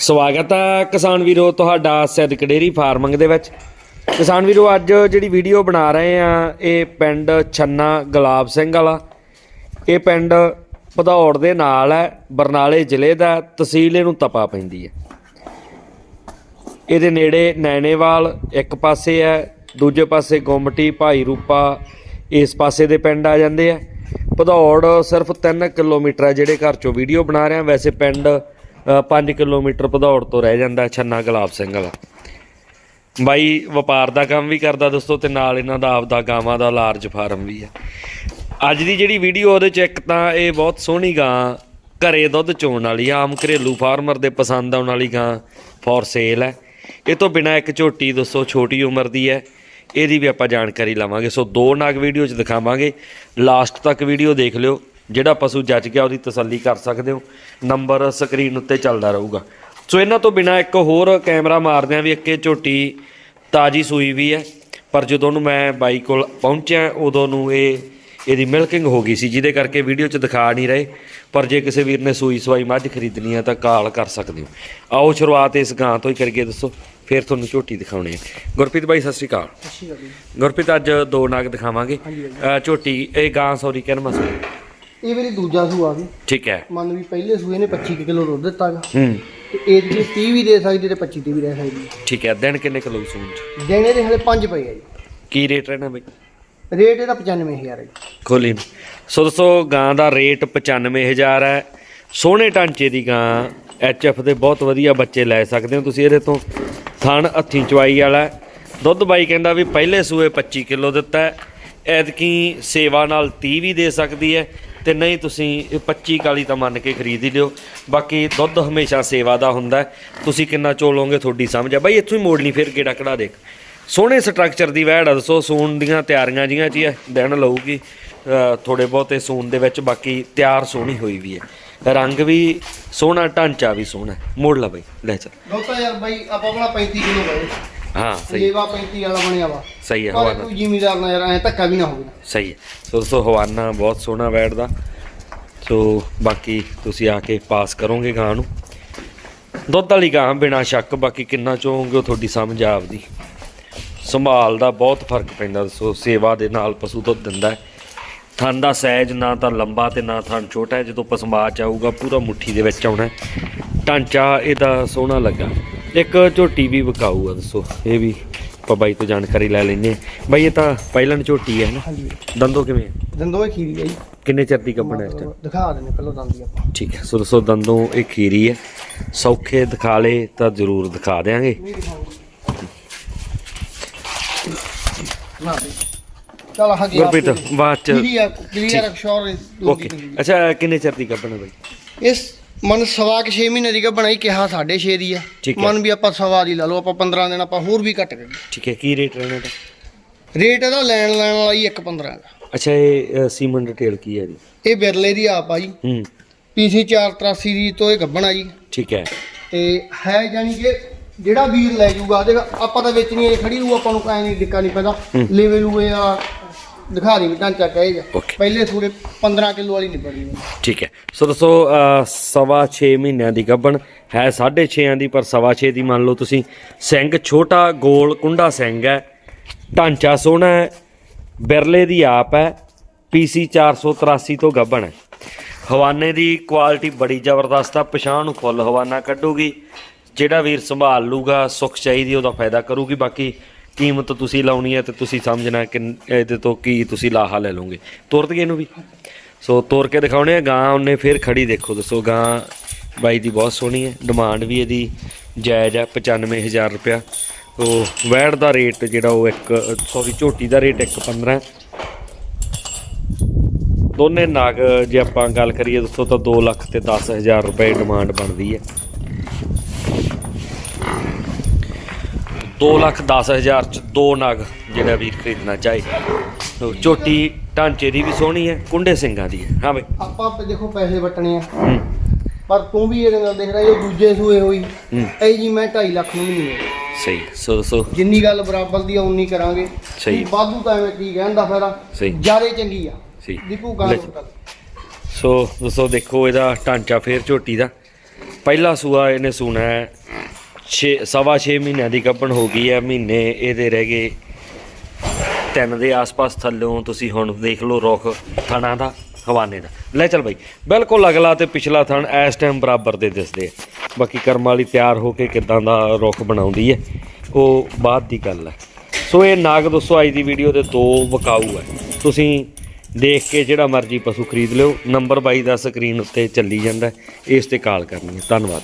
ਸਵਾਗਤ ਹੈ ਕਿਸਾਨ ਵੀਰੋ, ਤੁਹਾਡਾ ਸਿੱਧਕ ਡੇਰੀ ਫਾਰਮਿੰਗ ਦੇ ਵਿੱਚ। ਕਿਸਾਨ ਵੀਰੋ, ਅੱਜ ਜਿਹੜੀ ਵੀਡੀਓ ਬਣਾ ਰਹੇ ਆ, ਇਹ ਪਿੰਡ ਛੰਨਾ ਗੁਲਾਬ ਸਿੰਘ ਵਾਲਾ। ਇਹ ਪਿੰਡ ਭਦੌੜ ਦੇ ਨਾਲ ਹੈ, ਬਰਨਾਲੇ ਜ਼ਿਲ੍ਹੇ ਦਾ, ਤਹਿਸੀਲ ਇਹਨੂੰ ਤਪਾ ਪੈਂਦੀ ਹੈ। ਇਹਦੇ ਨੇੜੇ ਨੈਣੇਵਾਲ, ਇੱਕ ਪਾਸੇ ਹੈ, ਦੂਜੇ ਪਾਸੇ ਗੁੰਮਟੀ, ਭਾਈ ਰੂਪਾ, ਇਸ ਪਾਸੇ ਦੇ ਪਿੰਡ ਆ ਜਾਂਦੇ ਆ। ਭਦੌੜ ਸਿਰਫ 3 ਕਿਲੋਮੀਟਰ ਹੈ ਜਿਹੜੇ ਘਰ ਚੋਂ ਵੀਡੀਓ ਬਣਾ ਰਹੇ ਆ। ਵੈਸੇ ਪਿੰਡ 5 ਕਿਲੋਮੀਟਰ ਭਦੌੜ ਤੋਂ ਰਹਿ ਜਾਂਦਾ ਛੰਨਾ ਗੁਲਾਬ ਸਿੰਘ ਵਾਲਾ। ਬਾਈ, ਵਪਾਰ ਦਾ ਕੰਮ ਵੀ ਕਰਦਾ ਦੋਸਤੋ ਤੇ ਨਾਲ ਇਹਨਾਂ ਦਾ ਆਪਦਾ ਗਾਵਾਂ ਦਾ ਲਾਰਜ ਫਾਰਮ ਵੀ ਹੈ ਅੱਜ ਦੀ ਜਿਹੜੀ ਵੀਡੀਓ ਉਹਦੇ ਚ ਇੱਕ ਤਾਂ ਇਹ ਬਹੁਤ ਸੋਹਣੀ ਗਾਂ ਘਰੇ ਦੁੱਧ ਚੋਣ ਵਾਲੀ, ਆਮ ਘਰੇਲੂ ਫਾਰਮਰ ਦੇ ਪਸੰਦ ਆਉਣ ਵਾਲੀ ਗਾਂ ਫੋਰ ਸੇਲ ਹੈ। ਇਹ ਤੋਂ ਬਿਨਾ ਇੱਕ ਝੋਟੀ ਦੋਸਤੋ ਛੋਟੀ ਉਮਰ ਦੀ ਹੈ। ਇਹਦੀ ਵੀ ਆਪਾਂ ਜਾਣਕਾਰੀ ਲਵਾਂਗੇ। ਸੋ ਦੋ ਨਾਗ ਵੀਡੀਓ ਚ ਦਿਖਾਵਾਂਗੇ। ਲਾਸਟ ਤੱਕ ਵੀਡੀਓ ਦੇਖ ਲਿਓ। ਜਿਹੜਾ ਪਸ਼ੂ ਜੱਜ ਗਿਆ ਉਹਦੀ ਤਸੱਲੀ ਕਰ ਸਕਦੇ ਹੋ। ਨੰਬਰ ਸਕਰੀਨ ਉੱਤੇ ਚੱਲਦਾ ਰਹੂਗਾ। ਸੋ ਇਹਨਾਂ ਤੋਂ ਬਿਨਾ ਇੱਕ ਹੋਰ ਕੈਮਰਾ ਮਾਰਦੇ ਆ ਵੀ ਇੱਕ ਝੋਟੀ ਤਾਜੀ ਸੂਈ ਵੀ ਹੈ। ਪਰ ਜਦੋਂ ਨੂੰ ਮੈਂ ਬਾਈ ਕੋਲ ਪਹੁੰਚਿਆ ਉਦੋਂ ਨੂੰ ਇਹ ਇਹਦੀ ਮਿਲਕਿੰਗ ਹੋ ਗਈ ਸੀ ਜਿਹਦੇ ਕਰਕੇ ਵੀਡੀਓ 'ਚ ਦਿਖਾ ਨਹੀਂ ਰਹੇ। ਪਰ ਜੇ ਕਿਸੇ ਵੀਰ ਨੇ ਸੂਈ ਸਵਾਈ ਮੱਝ ਖਰੀਦਣੀ ਹੈ ਤਾਂ ਕਾਲ ਕਰ ਸਕਦੇ ਹੋ। ਆਓ ਸ਼ੁਰੂਆਤ ਇਸ ਗਾਂ ਤੋਂ ਹੀ ਕਰੀਏ ਦੱਸੋ। ਫਿਰ ਤੁਹਾਨੂੰ ਝੋਟੀ ਦਿਖਾਉਣੀ ਹੈ। ਗੁਰਪ੍ਰੀਤ ਬਾਈ ਸਤਿ ਸ਼੍ਰੀ ਅਕਾਲ। ਗੁਰਪ੍ਰੀਤ ਅੱਜ ਦੋ ਨਾਗ ਦਿਖਾਵਾਂਗੇ। ਝੋਟੀ ਇਹ ਗਾਂ ਸੌਰੀ ਕਿਨਮਾ ਸੂ ਇਹ ਮੇਰੀ ਦੂਜਾ ਸੂਆ ਵੀ ਠੀਕ ਹੈ। ਮੰਨ ਵੀ ਪਹਿਲੇ ਸੂਏ ਨੇ 25 ਕਿਲੋ ਦੁੱਧ ਦਿੱਤਾਗਾ ਹੂੰ। ਤੇ ਇਹ ਜੀ 30 ਵੀ ਦੇ ਸਕਦੀ ਤੇ 25 ਦੀ ਵੀ ਰਹਿ ਸਕਦੀ ਠੀਕ ਹੈ ਦਿਨ ਕਿੰਨੇ ਕਿਲੋ ਸੂਣ ਚ? ਦੇਣੇ ਦੇ ਹਲੇ 5 ਪਏ ਆ ਜੀ। ਕੀ ਰੇਟ ਰਹਿਣਾ ਬਾਈ? ਰੇਟ ਇਹਦਾ 95000 ਹੈ ਜੀ। ਖੋਲੀ ਨੂੰ। ਸੋ ਦੋਸਤੋ ਗਾਂ ਦਾ ਰੇਟ 95000 ਹੈ। ਸੋਹਣੇ ਢਾਂਚੇ ਦੀ ਗਾਂ ਐਫ ਦੇ ਬਹੁਤ ਵਧੀਆ ਬੱਚੇ ਲੈ ਸਕਦੇ ਹੋ ਤੁਸੀਂ। ਇਹਦੇ ਤੋਂ ਥਣ ਹੱਥੀਂ ਚਵਾਈ ਵਾਲਾ ਹੈ। ਦੁੱਧ ਬਾਈ ਕਹਿੰਦਾ ਵੀ ਪਹਿਲੇ ਸੂਏ 25 ਕਿਲੋ ਦਿੱਤਾ ਹੈ। ਐਤਕੀ ਸੇਵਾ ਨਾਲ 30 ਵੀ ਦੇ ਸਕਦੀ ਹੈ। ਤੇ ਨਹੀਂ ਤੁਸੀਂ ਇਹ 25 ਕਾਲੀ ਤਾਂ ਮੰਨ ਕੇ ਖਰੀਦ ਹੀ ਲਿਓ। ਬਾਕੀ ਦੁੱਧ ਹਮੇਸ਼ਾ ਸੇਵਾ ਦਾ ਹੁੰਦਾ ਤੁਸੀਂ ਕਿੰਨਾ ਚੋਲੋਗੇ ਤੁਹਾਡੀ ਸਮਝ ਆ। ਬਾਈ ਇੱਥੋਂ ਹੀ ਮੋੜਨੀ ਫਿਰ ਕਿਹੜਾ ਕਢਾ ਦੇਖ। ਸੋਹਣੇ ਸਟਰਕਚਰ ਦੀ ਵਹਿੜ ਆ ਦੱਸੋ ਸੂਣ ਦੀਆਂ ਤਿਆਰੀਆਂ ਜੀਆਂ ਚ ਹੈ ਦਿਨ ਲਊਗੀ। ਅ, ਥੋੜੇ ਬਹੁਤੇ ਸੂਣ ਦੇ ਵਿੱਚ ਬਾਕੀ ਤਿਆਰ ਸੋਹਣੀ ਹੋਈ ਵੀ ਹੈ। ਰੰਗ ਵੀ ਸੋਹਣਾ ਢਾਂਚਾ ਵੀ ਸੋਹਣਾ ਹੈ। ਮੋੜ ਲਾ ਬਾਈ ਲੈ ਚੱਲ। ਦੋਸਤਾਂ ਯਾਰ ਬਾਈ ਆਪਾਂ ਆਪਣਾ 35 ਕਿਲੋ ਗਏ ਹਾਂ ਸਹੀ। ਲੇਵਾ 35 ਵਾਲਾ ਬਣਿਆ ਵਾ। ਸਹੀ ਹੈ ਪਰ ਹਵਾਨਾ ਕੋਈ ਜ਼ਿਮੀਦਾਰ ਨਾ ਯਾਰ ਐ ਧੱਕਾ ਵੀ ਨਾ ਹੋਵੇ। ਸਹੀ ਹੈ। ਸੋ ਦੋਸਤੋ ਹਵਾਨਾ ਬਹੁਤ ਸੋਹਣਾ ਬੈਠਦਾ ਸੋ ਬਾਕੀ ਤੁਸੀਂ ਆ ਕੇ ਪਾਸ ਕਰੋਗੇ ਗਾਂ ਨੂੰ। ਦੁੱਧ ਵਾਲੀ ਗਾਂ ਬਿਨਾ ਸ਼ੱਕ ਬਾਕੀ ਕਿੰਨਾ ਚਾਹੋਗੇ ਉਹ ਤੁਹਾਡੀ ਸਮਝ ਆਪਦੀ। ਸੰਭਾਲ ਦਾ ਬਹੁਤ ਫ਼ਰਕ ਪੈਂਦਾ ਸੋ ਸੇਵਾ ਦੇ ਨਾਲ ਪਸ਼ੂ ਦੁੱਧ ਦਿੰਦਾ ਹੈ। ਥਣ ਦਾ ਸਾਈਜ਼ ਨਾ ਤਾਂ ਲੰਬਾ ਤੇ ਨਾ ਥਣ ਛੋਟਾ ਹੈ। ਜਦੋਂ ਪਸਮਾ ਚ ਆਊਗਾ ਪੂਰਾ ਮੁੱਠੀ ਦੇ ਵਿੱਚ ਆਉਣਾ ਹੈ। ਢਾਂਚਾ ਇਹਦਾ ਸੋਹਣਾ ਲੱਗਾ। ਇੱਕ ਝੋਟੀ ਵੀ ਵਿਕਾਊ ਆ ਦੱਸੋ। ਇਹ ਵੀ ਆਪਾਂ ਬਾਈ ਤੋਂ ਜਾਣਕਾਰੀ ਲੈ ਹਾਂ। ਬਾਈ ਇਹ ਤਾਂ ਪਹਿਲਣ ਝੋਟੀ ਹੈ ਨਾ? ਹਾਂਜੀ। ਦੰਦੋ ਕਿਵੇਂ ਹੈ? ਦੰਦੋਏ ਖੀਰੀ ਆ ਜੀ। ਕਿੰਨੇ ਚਿਰ ਦੀ ਗੱਭਣ ਹੈ ਇਸ ਦਿਖਾ ਦਿੰਦੇ ਪਹਿਲਾਂ ਦੰਦੀ ਆਪਾਂ। ਠੀਕ ਹੈ ਸੋ ਦੱਸੋ ਦੰਦੋਂ ਇਹ ਖੀਰੀ ਹੈ ਸੌਖੇ ਦਿਖਾ ਲੇ ਤਾਂ ਜ਼ਰੂਰ ਦਿਖਾ ਦੇਾਂਗੇ ਨਹੀਂ ਦਿਖਾਉਂਗੇ। ਨਾ ਦੇ ਚਲ ਹਾਂ ਗੁਰਪ੍ਰੀਤ ਬਾਅਦ ਚ ਆ ਕਲੀਅਰ ਸ਼ੋਰ ਓਕੇ। ਅੱਛਾ ਕਿੰਨੇ ਚਿਰ ਦੀ ਗੱਭਣ ਹੈ ਬਾਈ? ਇਸ ਮਨ ਸਵਾ ਕਿ 6 ਮਹੀਨੇ ਦੀ ਗੱਭਣਾ ਹੀ ਕਿਹਾ 6.5 ਦੀ ਆ। ਠੀਕ ਹੈ। ਮਨ ਵੀ ਆਪਾਂ ਸਵਾ ਦੀ ਲਾ ਲਓ ਆਪਾਂ 15 ਦਿਨ ਆਪਾਂ ਹੋਰ ਵੀ ਘੱਟ ਕਰੀਏ। ਠੀਕ ਹੈ ਕੀ ਰੇਟ ਰਹਿਣਾ ਦਾ ਰੇਟ ਇਹਦਾ ਲੈਣ ਲੈਣ ਵਾਲਾ ਹੀ 1.15 ਦਾ। ਅੱਛਾ ਇਹ ਸੀਮਨ ਡਿਟੇਲ ਕੀ ਹੈ ਜੀ ਇਹ ਬਿਰਲੇ ਦੀ ਆਪ ਆ ਜੀ। ਹੂੰ। ਪੀਸੀ 483 ਦੀ ਤੋਂ ਇਹ ਗੱਭਣਾ ਜੀ। ਠੀਕ ਹੈ। ਤੇ ਹੈ ਜਾਨੀ ਕਿ ਜਿਹੜਾ ਵੀਰ ਲੈ ਜੂਗਾ ਦੇਖ ਆਪਾਂ ਤਾਂ ਵੇਚਣੀ ਇਹ ਖੜੀ ਰੂ ਆਪਾਂ ਨੂੰ ਕਾਇ ਨਹੀਂ ਦਿੱਕਾ ਨਹੀਂ ਪੈਂਦਾ। ਲੇਵੇ ਲੂਵੇ ਆ ਦਿਖਾ ਦੇ ਢਾਂਚਾ ਕਹੇ ਜਾ Okay. ਪਹਿਲੇ ਸੂਰੇ 15 ਕਿਲੋ ਵਾਲੀ ਨਿਬੜੀ ਠੀਕ ਹੈ। ਸੋ ਦੱਸੋ ਅਹ, ਸਵਾ 6 ਮਹੀਨਿਆਂ ਦੀ ਗੱਭਣ ਹੈ 6.5 ਦੀ ਪਰ ਸਵਾ 6 ਦੀ ਮੰਨ ਲਓ ਤੁਸੀਂ ਸਿੰਘ ਛੋਟਾ ਗੋਲ ਕੁੰਡਾ ਸਿੰਘ ਹੈ ਢਾਂਚਾ ਸੋਹਣਾ ਹੈ ਬਿਰਲੇ ਦੀ ਆਪ ਹੈ ਪੀਸੀ 483 ਤੋਂ ਗੱਭਣ ਹੈ। ਹਵਾਨੇ ਦੀ ਕੁਆਲਿਟੀ ਬੜੀ ਜ਼ਬਰਦਸਤ ਆ ਪਛਾਣ ਨੂੰ ਫੁੱਲ ਹਵਾਨਾ ਕੱਢੂਗੀ ਜਿਹੜਾ ਵੀਰ ਸੰਭਾਲ ਲੂਗਾ ਸੁੱਖ ਚਾਹੀਦੀ ਉਹਦਾ ਫਾਇਦਾ ਕਰੂਗੀ ਬਾਕੀ ਕੀਮਤ ਤੁਸੀਂ ਲਾਉਣੀ ਹੈ ਤੇ ਤੁਸੀਂ ਸਮਝਣਾ ਕਿ ਇਹਦੇ ਤੋਂ ਕੀ ਤੁਸੀਂ ਲਾਹਾ ਲੈ ਲਓਗੇ? ਤੁਰ ਦਈਏ ਇਹਨੂੰ ਵੀ। ਸੋ ਤੋਰ ਕੇ ਦਿਖਾਉਣੇ ਆ, ਗਾਂ ਉਹਨੇ ਫਿਰ ਖੜੀ ਦੇਖੋ ਦੱਸੋ, ਗਾਂ ਬਾਈ ਦੀ ਬਹੁਤ ਸੋਹਣੀ ਹੈ, ਡਿਮਾਂਡ ਵੀ ਇਹਦੀ ਜਾਇਜ਼ ਹੈ 95000 ਰੁਪਇਆ। ਸੋ ਵੈੜ ਦਾ ਰੇਟ ਜਿਹੜਾ ਉਹ ਇੱਕ ਸੌਰੀ ਝੋਟੀ ਦਾ ਰੇਟ 1.15 ਹੈ ਦੋਨੇ ਨਾਗ ਜੇ ਆਪਾਂ ਗੱਲ ਕਰੀਏ ਦੋਸਤੋ ਤਾਂ 2 ਲੱਖ ਤੇ 10000 ਰੁਪਏ ਡਿਮਾਂਡ ਬਣਦੀ ਹੈ। 2 ਲੱਖ 10000 ਚ ਦੋ ਨਾਗ ਜਿਹੜਾ ਵੀਰ ਖਰੀਦਣਾ ਚਾਹੇ। ਤੋ ਝੋਟੀ ਢਾਂਚੇ ਦੀ ਵੀ ਸੋਹਣੀ ਹੈ ਕੁੰਡੇ ਸਿੰਘਾਂ ਦੀ ਹੈ। ਹਾਂ ਬਈ। ਆਪਾਂ ਤੇ ਦੇਖੋ ਪੈਸੇ ਵਟਣੇ ਆ। ਹੂੰ। ਪਰ ਤੂੰ ਵੀ ਇਹਦੇ ਨਾਲ ਦੇਖ ਰਿਹਾ ਇਹ ਦੂਜੇ ਸੂਏ ਹੋਈ। ਹੂੰ। ਇਹ ਜੀ ਮੈਂ 2.5 ਲੱਖ ਨੂੰ ਵੀ ਨਹੀਂ ਸਹੀ ਸੋ ਸੋ। ਜਿੰਨੀ ਗੱਲ ਬਰਾਬਰ ਦੀ ਆ ਉਨੀ ਕਰਾਂਗੇ। ਸਹੀ। ਵਾਧੂ ਤਾਂ ਐਵੇਂ ਕੀ ਕਹਿਣ ਦਾ ਫਾਇਦਾ? ਸਹੀ। ਜਿਆਦੇ ਚੰਗੀ ਆ। ਸਹੀ। ਦੀਪੂ ਗੱਲ ਲੈ। ਸੋ ਦੋਸਤੋ ਦੇਖੋ ਇਹਦਾ ਢਾਂਚਾ ਫੇਰ ਝੋਟੀ ਦਾ। ਪਹਿਲਾ ਸੂਆ ਇਹਨੇ ਸੂਣਾ ਹੈ 6 ਸਵਾ 6 ਮਹੀਨਿਆਂ ਦੀ ਕੱਪਣ ਹੋ ਗਈ ਹੈ, ਮਹੀਨੇ ਇਹਦੇ ਰਹਿ ਗਏ। ਤਿੰਨ ਦੇ ਆਸ-ਪਾਸ ਥੱਲੋਂ ਤੁਸੀਂ ਹੁਣ ਦੇਖ ਲਓ ਰੁੱਖ ਥਣਾ ਦਾ ਹਵਾਨੇ ਦਾ। ਲੈ ਚੱਲ ਬਾਈ, ਬਿਲਕੁਲ ਅਗਲਾ ਤੇ ਪਿਛਲਾ ਥਣ ਇਸ ਟਾਈਮ ਬਰਾਬਰ ਦੇ ਦਿਸਦੇ ਆ। ਬਾਕੀ ਕਰਮ ਵਾਲੀ ਤਿਆਰ ਹੋ ਕੇ ਕਿਦਾਂ ਦਾ ਰੁੱਖ ਬਣਾਉਂਦੀ ਹੈ, ਉਹ ਬਾਅਦ ਦੀ ਗੱਲ ਹੈ। ਸੋ ਇਹ ਨਾਗ ਦੋਸਤੋ, ਅੱਜ ਦੀ ਵੀਡੀਓ ਦੇ ਦੋ ਵਕਾਊ ਹੈ। ਤੁਸੀਂ ਦੇਖ ਕੇ ਜਿਹੜਾ ਮਰਜ਼ੀ ਪਸ਼ੂ ਖਰੀਦ ਲਿਓ ਨੰਬਰ ਬਾਈ ਦਾ ਸਕਰੀਨ ਉੱਤੇ ਚੱਲੀ ਜਾਂਦਾ ਇਸ ਤੇ ਕਾਲ ਕਰਨੀ ਹੈ। ਧੰਨਵਾਦ।